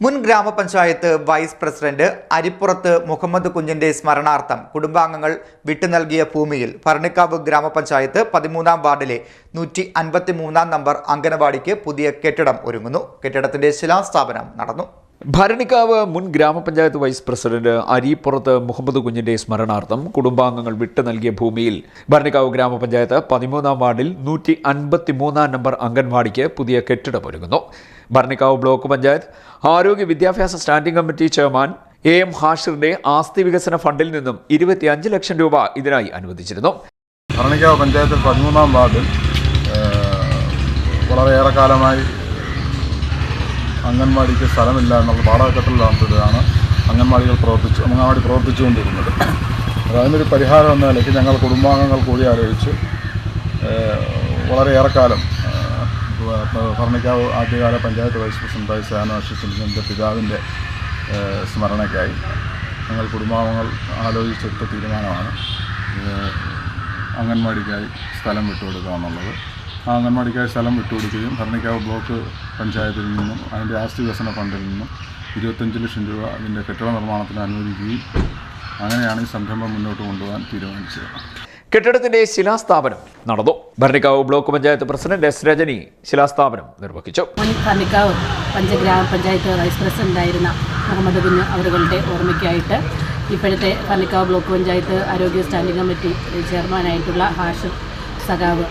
മുൻ ഗ്രാമപഞ്ചായത്ത് vice president Aripurath Muhammad കുഞ്ഞിന്റെ സ്മരണാർത്ഥം കുടുംബാംഗങ്ങൾ വിട്ടു നൽകിയ ഭൂമിയിൽ ഭരണിക്കാവ് ഗ്രാമപഞ്ചായത്ത് പതിമൂന്നാം വാർഡിലെ നൂറ്റി അൻപത്തി മൂന്നാം നമ്പർ അംഗനവാടിക്ക് പുതിയ കെട്ടിടം ഒരുങ്ങുന്നു. കെട്ടിടത്തിന്റെ ശിലാസ്ഥാപനം നടന്നു. ഭരണിക്കാവ് മുൻ ഗ്രാമപഞ്ചായത്ത് വൈസ് പ്രസിഡന്റ് അരീപ്പുറത്ത് മുഹമ്മദ് കുഞ്ഞിന്റെ സ്മരണാർത്ഥം കുടുംബാംഗങ്ങൾ വിട്ടു നൽകിയ ഭൂമിയിൽ ഭരണിക്കാവ് ഗ്രാമപഞ്ചായത്ത് പതിമൂന്നാം വാർഡിൽ നൂറ്റി അൻപത്തി മൂന്നാം നമ്പർ അംഗൻവാടിക്ക് പുതിയ കെട്ടിടം ഒരുങ്ങുന്നു ഭരണിക്കാവ് ബ്ലോക്ക് പഞ്ചായത്ത് ആരോഗ്യ വിദ്യാഭ്യാസ standing committee chairman A M ഹാഷിറിന്റെ ആസ്തി വികസന ഫണ്ടിൽ നിന്നും ഇരുപത്തിയഞ്ച് ലക്ഷം രൂപ ഇതിനായി അനുവദിച്ചിരുന്നു. ഭരണിക്കാവ് പഞ്ചായത്തിൽ പതിമൂന്നാം വാർഡിൽ വളരെയേറെ കാലമായി അംഗൻവാടിക്ക് സ്ഥലമില്ല എന്നുള്ള വാടകക്കെട്ടിലാണ് അംഗൻവാടികൾ പ്രവർത്തിച്ചു അംഗൻവാടി പ്രവർത്തിച്ചുകൊണ്ടിരുന്നത്. അപ്പോൾ അതിനൊരു പരിഹാരം എന്ന നിലയ്ക്ക് ഞങ്ങൾ കുടുംബാംഗങ്ങൾ കൂടി ആലോചിച്ച് വളരെയേറെക്കാലം ഭരണിക്കാവ് ആദ്യകാല പഞ്ചായത്ത് വൈസ് പ്രസിഡന്റായി സേവനമനുഷ്ഠിച്ചിരുന്ന സിംഗിന്റെ പിതാവിന്റെ സ്മരണയ്ക്കായി ഞങ്ങൾ കുടുംബാംഗങ്ങൾ ആലോചിച്ചെടുത്ത തീരുമാനമാണ് അംഗൻവാടിക്കായി സ്ഥലം വിട്ടുകൊടുക്കുക എന്നുള്ളത്. അംഗൻവാടിക്കായി സ്ഥലം വിട്ടുകൊടുക്കുകയും ഭരണിക്കാവ് ബ്ലോക്ക് പഞ്ചായത്തിൽ നിന്നും അതിന്റെ ആസ്തി വികസന ഫണ്ടിൽ നിന്നും ഇരുപത്തഞ്ച് ലക്ഷം രൂപ അതിന്റെ കെട്ടിട നിർമ്മാണത്തിന് അനുവദിക്കുകയും അങ്ങനെയാണ് ഈ സംരംഭം മുന്നോട്ട് കൊണ്ടുപോകാൻ തീരുമാനിച്ചത്. കെട്ടിടത്തിന്റെ ശിലാസ്ഥാപനം നടന്നു. Bharanikkavu block panchayat president S Rajani ശിലാസ്ഥാപനം നിർവഹിച്ചു. ഭരണിക്കാവ് പഞ്ചഗ്രാമ പഞ്ചായത്ത് വൈസ് പ്രസിഡന്റായിരുന്ന മുഹമ്മദ് കുഞ്ഞ് അവരുടെ ഓർമ്മയ്ക്കായിട്ട് ഇപ്പോഴത്തെ ഭരണിക്കാവ് ബ്ലോക്ക് പഞ്ചായത്ത് ആരോഗ്യ സ്റ്റാൻഡിംഗ് കമ്മിറ്റി ചെയർമാനായിട്ടുള്ള ഹാഷിഫ് സഖാവ്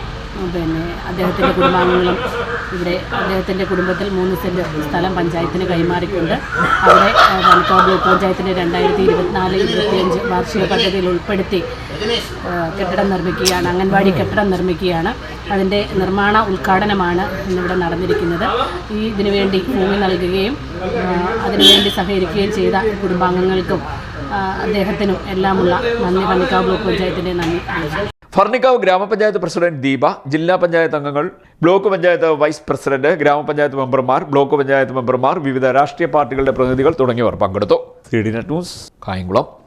പിന്നെ അദ്ദേഹത്തിന്റെ കുടുംബാംഗങ്ങളും ഇവിടെ അദ്ദേഹത്തിന്റെ കുടുംബത്തിൽ മൂന്ന് സെന്റ് സ്ഥലം പഞ്ചായത്തിന് കൈമാറിക്കൊണ്ട് അവിടെ വനിതാ ബ്ലോക്ക് പഞ്ചായത്തിന്റെ രണ്ടായിരത്തി ഇരുപത്തിനാല് ഇരുപത്തിയഞ്ച് വാർഷിക പദ്ധതിയിൽ ഉൾപ്പെടുത്തി കെട്ടിടം നിർമ്മിക്കുകയാണ് അംഗൻവാടി കെട്ടിടം നിർമ്മിക്കുകയാണ്. അതിന്റെ നിർമ്മാണ ഉദ്ഘാടനമാണ് ഇന്നിവിടെ നടന്നിരിക്കുന്നത്. ഈ ഇതിനു വേണ്ടി ഭൂമി നൽകുകയും അതിനുവേണ്ടി സഹകരിക്കുകയും ചെയ്ത കുടുംബാംഗങ്ങൾക്കും അദ്ദേഹത്തിനും എല്ലാമുള്ള നന്ദി. വനിതാ ബ്ലോക്ക് പഞ്ചായത്തിന്റെ നന്ദി. ഭർണിക്കാവ് ഗ്രാമപഞ്ചായത്ത് പ്രസിഡന്റ് ദീപ ജില്ലാ പഞ്ചായത്ത് അംഗങ്ങൾ ബ്ലോക്ക് പഞ്ചായത്ത് വൈസ് പ്രസിഡന്റ് ഗ്രാമപഞ്ചായത്ത് മെമ്പർമാർ ബ്ലോക്ക് പഞ്ചായത്ത് മെമ്പർമാർ വിവിധ രാഷ്ട്രീയ പാർട്ടികളുടെ പ്രതിനിധികൾ തുടങ്ങിയവർ പങ്കെടുത്തു. C D net news Kayamkulam.